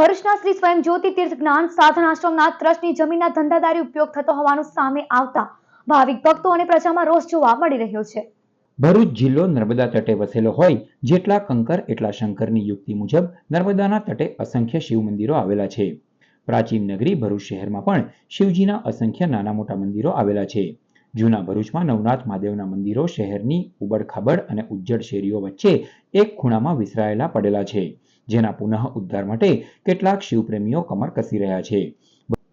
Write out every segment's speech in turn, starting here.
ભરૂચના શ્રી સ્વયં જ્યોતિ તીર્થ જ્ઞાન સાધન આશ્રમના ટ્રસ્ટની જમીનના ધંધાદારી ઉપયોગ થતો હોવાનું સામે આવતા ભાવિક ભક્તો અને પ્રજામાં રોષ જોવા મળી રહ્યો છે. ભરૂચ જિલ્લો નર્મદા તટે વસેલો હોય, જેટલા કંકર એટલા શંકરની યુક્તિ મુજબ નર્મદાના તટે અસંખ્ય શિવ મંદિરો આવેલા છે. પ્રાચીન નગરી ભરૂચ શહેરમાં પણ શિવજીના અસંખ્ય નાના મોટા મંદિરો આવેલા છે. જૂના ભરૂચમાં નવનાથ મહાદેવના મંદિરો શહેરની ઉબડખાબડ અને ઉજ્જડ શેરીઓ વચ્ચે એક ખૂણામાં વિસરાયેલા પડેલા છે. જેના પુનઃ ઉદ્ધાર માટે કેટલાક શિવપ્રેમીઓ કમર કસી રહ્યા છે.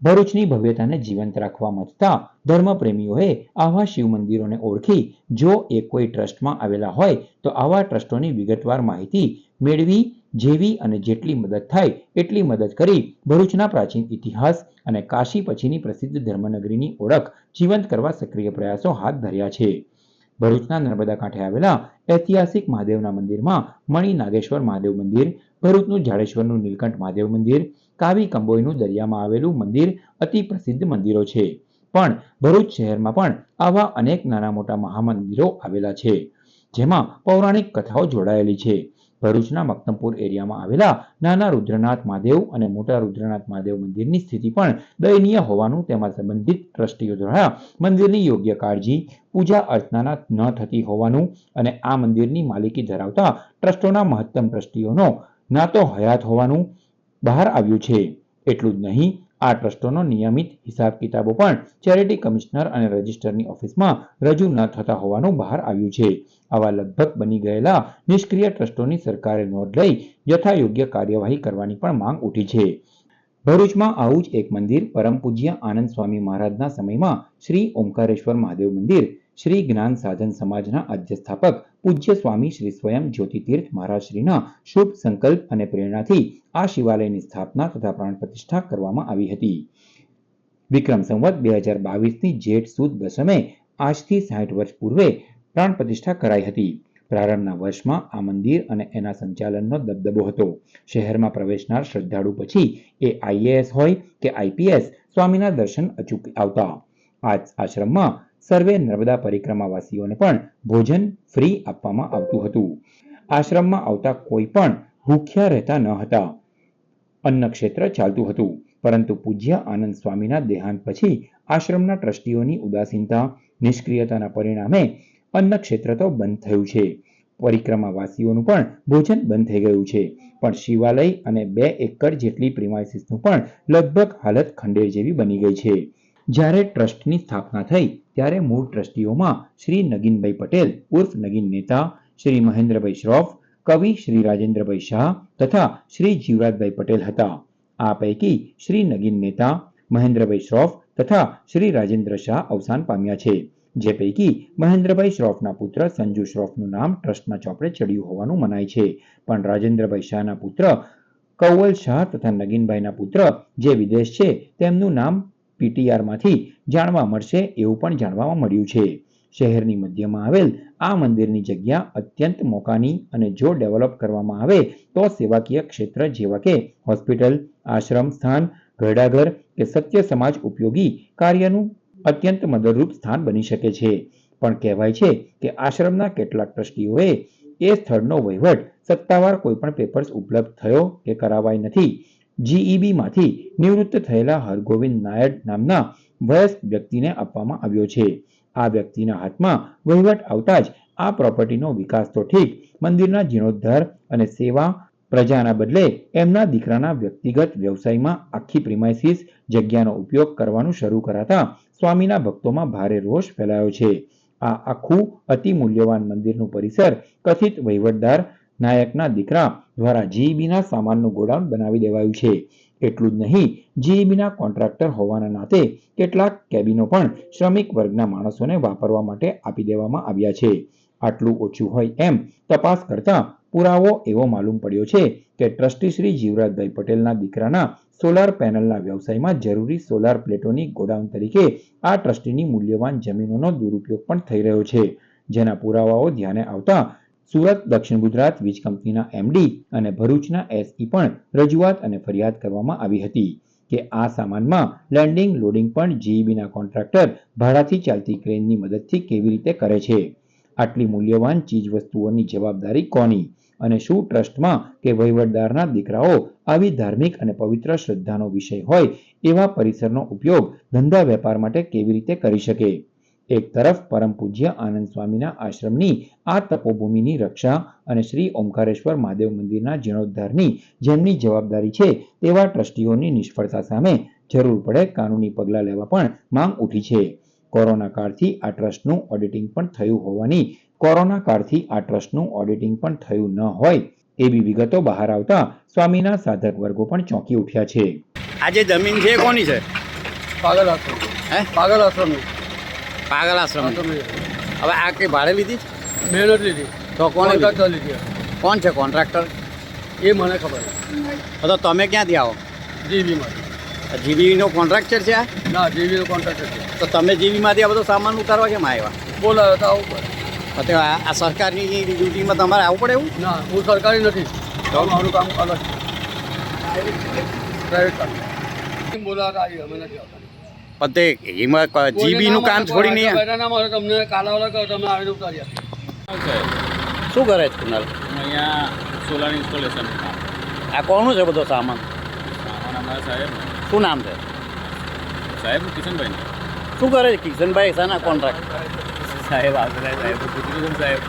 ભરૂચની ભવ્યતાને જીવંત રાખવા મથતા ધર્મપ્રેમીઓએ આવા શિવ મંદિરોને ઓળખી જો એ કોઈ ટ્રસ્ટમાં આવેલા હોય તો આવા ટ્રસ્ટોની વિગતવાર માહિતી મેળવી જેવી અને જેટલી મદદ થાય એટલી મદદ કરી ભરૂચના પ્રાચીન ઇતિહાસ અને કાશી પછીની પ્રસિદ્ધ ધર્મનગરીની ઓળખ જીવંત કરવા સક્રિય પ્રયાસો હાથ ધર્યા છે. ભરૂચના નર્મદા કાંઠે આવેલા ઐતિહાસિક મહાદેવના મંદિરમાં મણિ નાગેશ્વર મહાદેવ મંદિર, ભરૂચનું જાડેશ્વરનું નીલકંઠ મહાદેવ મંદિર, કાવી કંબોઈનું દરિયામાં આવેલું મંદિર અતિ પ્રસિદ્ધ મંદિરો છે. પણ ભરૂચ શહેરમાં પણ આવા અનેક નાના મોટા મહામંદિરો આવેલા છે, જેમાં પૌરાણિક કથાઓ જોડાયેલી છે. ભરૂચના મક્તમપુર એરિયામાં આવેલા નાના રુદ્રનાથ મહાદેવ અને મોટા રુદ્રનાથ મહાદેવ મંદિરની સ્થિતિ પણ દયનીય હોવાનું તેમાં સંબંધિત ટ્રસ્ટીઓ દ્વારા મંદિરની યોગ્ય કાળજી, પૂજા અર્ચના ન થતી હોવાનું અને આ મંદિરની માલિકી ધરાવતા ટ્રસ્ટોના મહત્તમ ટ્રસ્ટીઓનો ના તો હયાત હોવાનું બહાર આવ્યું છે. એટલું જ નહીં આ ટ્રસ્ટોનો નિયમિત હિસાબ કિતાબો પણ ચેરિટી કમિશનર અને રજિસ્ટરની ઓફિસમાં રજૂ ન થતા હોવાનું બહાર આવ્યું છે. આવા લગભગ બની ગયેલા નિષ્ક્રિય ટ્રસ્ટોની સરકારે નોંધ લઈ યથાયોગ્ય કાર્યવાહી કરવાની પણ માંગ ઉઠી છે. ભરૂચમાં આવું જ એક મંદિર પરમ પૂજ્ય આનંદ સ્વામી મહારાજના સમયમાં શ્રી ઓમકારેશ્વર મહાદેવ મંદિર શ્રી જ્ઞાન સાધન સમાજના આદ્ય પૂજ્ય સ્વામી શ્રી સ્વયં જ્યોતિતીર્થ મહારાજશ્રીના શુભ સંકલ્પ અને પ્રેરણાથી આ શિવાલયની સ્થાપના તથા પ્રાણ પ્રતિષ્ઠા કરવામાં આવી હતી. વિક્રમ સંવત બે હજાર બાવીસની જેઠ સુદ દશમે આજથી સાઠ વર્ષ પૂર્વે પ્રાણ પ્રતિષ્ઠા કરાઈ હતી. પ્રારંભના વર્ષમાં આ મંદિર અને એના સંચાલનનો દબદબો હતો. શહેરમાં પ્રવેશનાર શ્રદ્ધાળુ પછી એ આઈએએસ હોય કે આઈપીએસ સ્વામીના દર્શન અચૂક આવતા. આ આશ્રમમાં સર્વે નર્મદા પરિક્રમાવાસીઓને પણ ભોજન ફ્રી આપવામાં આવતું હતું. આશ્રમમાં આવતા કોઈ પણ ભૂખ્યા રહેતા ન હતા. અન્ન ક્ષેત્ર ચાલતું હતું. પરંતુ પૂજ્ય આનંદ સ્વામીના દેહાંત પછી આશ્રમના ટ્રસ્ટીઓની ઉદાસીનતા, નિષ્ક્રિયતાના પરિણામે અન્ન ક્ષેત્ર તો બંધ થયું છે. પરિક્રમાવાસીઓનું પણ ભોજન બંધ થઈ ગયું છે. પણ શિવાલય અને બે એકર જેટલી પ્રિમાઇસીસનું પણ લગભગ હાલત ખંડેર જેવી બની ગઈ છે. જ્યારે ટ્રસ્ટની સ્થાપના થઈ, ત્યારે મૂળ ટ્રસ્ટીઓમાં શ્રી નગીનભાઈ પટેલ, ઉર્ફ નગીન નેતા, શ્રી મહેન્દ્રભાઈ શ્રોફ, કવિ શ્રી રાજેન્દ્રભાઈ શાહ તથા શ્રી જીવરાજભાઈ પટેલ હતા. આ પૈકી શ્રી નગીન નેતા, મહેન્દ્રભાઈ શ્રોફ તથા શ્રી રાજેન્દ્ર શાહ અવસાન પામ્યા છે. જે પૈકી મહેન્દ્રભાઈ શ્રોફના પુત્ર સંજુ શ્રોફનું નામ ટ્રસ્ટના ચોપડે ચડ્યું હોવાનું મનાય છે. પણ રાજેન્દ્રભાઈ શાહના પુત્ર કૌવલ શાહ તથા નગીનભાઈના પુત્ર જે વિદેશ છે, તેમનું નામ પીટીઆરમાંથી જાણવા મળશે એવું પણ જાણવામાં મળ્યું છે. શહેરની મધ્યમાં આવેલ આ મંદિરની જગ્યા અત્યંત મોકાની અને જો ડેવલપ કરવામાં આવે તો સેવાકીય ક્ષેત્ર જેવા કે હોસ્પિટલ, આશ્રમ સ્થાન, ઘરડાઘર કે સત્ય સમાજ ઉપયોગી કાર્યનું અત્યંત મદદરૂપ સ્થાન બની શકે છે. પણ કહેવાય છે કે આશ્રમના કેટલાક ટ્રસ્ટીઓએ એ સ્થળનો વહીવટ સત્તાવાર કોઈપણ પેપર્સ ઉપલબ્ધ થયો કે કરાવાય નથી. જીઈબી માંથી નિવૃત્ત થયેલા હરગોવિંદ નાયર નામના વયસ્ક વ્યક્તિને આપવામાં આવ્યો છે. આ વ્યક્તિના હાથમાં વહીવટ આવતા જ આ પ્રોપર્ટીનો વિકાસ તો ઠીક, મંદિરના જીર્ણોદ્ધાર અને સેવા પ્રજાના બદલે એમના દીકરાના વ્યક્તિગત વ્યવસાયમાં આખી પ્રિમાઇસીસ જગ્યાનો ઉપયોગ કરવાનું શરૂ કરાતા સ્વામીના ભક્તોમાં ભારે રોષ ફેલાયો છે. આ આખું અતિ મૂલ્યવાન મંદિરનું પરિસર કથિત વહીવટદાર નાયકના દીકરા દ્વારા જીઈબીના સામાનનું ગોડાઉન બનાવી દેવાયું છે. એટલું જ નહીં જીઈબીના કોન્ટ્રાક્ટર હોવાના નાતે કેટલાક કેબિનો પણ શ્રમિક વર્ગના માણસોને વાપરવા માટે આપી દેવામાં આવ્યા છે. આટલું ઓછું હોય એમ તપાસ કરતા પુરાવો એવો માલુમ પડ્યો છે કે ટ્રસ્ટી શ્રી જીવરાજભાઈ પટેલના દીકરાના સોલાર પેનલના વ્યવસાયમાં જરૂરી સોલાર પ્લેટોની ગોડાઉન તરીકે આ ટ્રસ્ટીની મૂલ્યવાન જમીનોનો દુરુપયોગ પણ થઈ રહ્યો છે. જેના પુરાવાઓ ધ્યાને આવતા સુરત, દક્ષિણ ગુજરાત, વીજ કંપનીના એમડી અને ભરૂચના એસઈ પણ રજૂઆત અને ફરિયાદ કરવામાં આવી હતી કે આ સામાનમાં લેન્ડિંગ, લોડિંગ પણ જીઈબીના કોન્ટ્રાક્ટર ભાડાથી ચાલતી ક્રેનની મદદથી કેવી રીતે કરે છે? આટલી મૂલ્યવાન ચીજવસ્તુઓની જવાબદારી કોની? અને શું ટ્રસ્ટમાં કે વહીવટદારના દીકરાઓ આવી ધાર્મિક અને પવિત્ર શ્રદ્ધાનો વિષય હોય એવા પરિસરનો ઉપયોગ ધંધા વેપાર માટે કેવી રીતે કરી શકે? એક તરફ પરમ પૂજ્ય આનંદ સ્વામીના આશ્રમની આ તપોભૂમિની રક્ષા અને શ્રી ઓમકારેશ્વર મહાદેવ મંદિરના જીર્ણોદ્ધારની જેમની જવાબદારી છે તેવા ટ્રસ્ટીઓની નિષ્ફળતા સામે જરૂર પડે કાનૂની પગલાં લેવા પણ માંગ ઉઠી છે. કોરોના કાળથી આ ટ્રસ્ટનું ઓડિટિંગ પણ થયું હોવાની કોરોના કાળથી આ ટ્રસ્ટનું ઓડિટિંગ પણ થયું ન હોય એવી વિગતો બહાર આવતા સ્વામીના સાધક વર્ગો પણ ચોંકી ઉઠ્યા છે. આજે જમીન છે કોની છે? પાગલ આશ્રમ. હે? પાગલ આશ્રમની. પાગલ આશ્રમ હવે આ કઈ ભાડે લીધી? મહેનત લીધી. તો કોણ લીધી? કોણ છે કોન્ટ્રાક્ટર? એ મને ખબર નથી. તો તમે ક્યાંથી આવો? જીવીમાંથી. જીબીનો કોન્ટ્રાક્ટર છે આ? ના જીવીનો કોન્ટ્રાક્ટર છે. તો તમે જીબીમાંથી આ બધો સામાન ઉતારવા કેમ આવ્યા? બોલાવે તો આવું પડે. તો આ સરકારની ડ્યુટીમાં તમારે આવવું પડે એવું? ના હું સરકારી નથી. તો? મારું કામ અલગ છે. પ્રાઇવેટ કામ બોલાવતા આવી અમે નથી આવતા. પણ તે એમાં જીબીનું કામ છોડીને તમને તમે આવીને ઉતારી શું કરે છે કુનાલ અહીંયા સોલાર ઇન્સ્ટોલેશન આ કોનું છે બધો સામાન? સામાન અમારા સાહેબ. શું નામ છે? સાહેબ કિશનભાઈ. શું કરે છે કિશનભાઈ? શાના કોન્ટ્રાક્ટ? સાહેબ આવતા સાહેબ સાહેબ?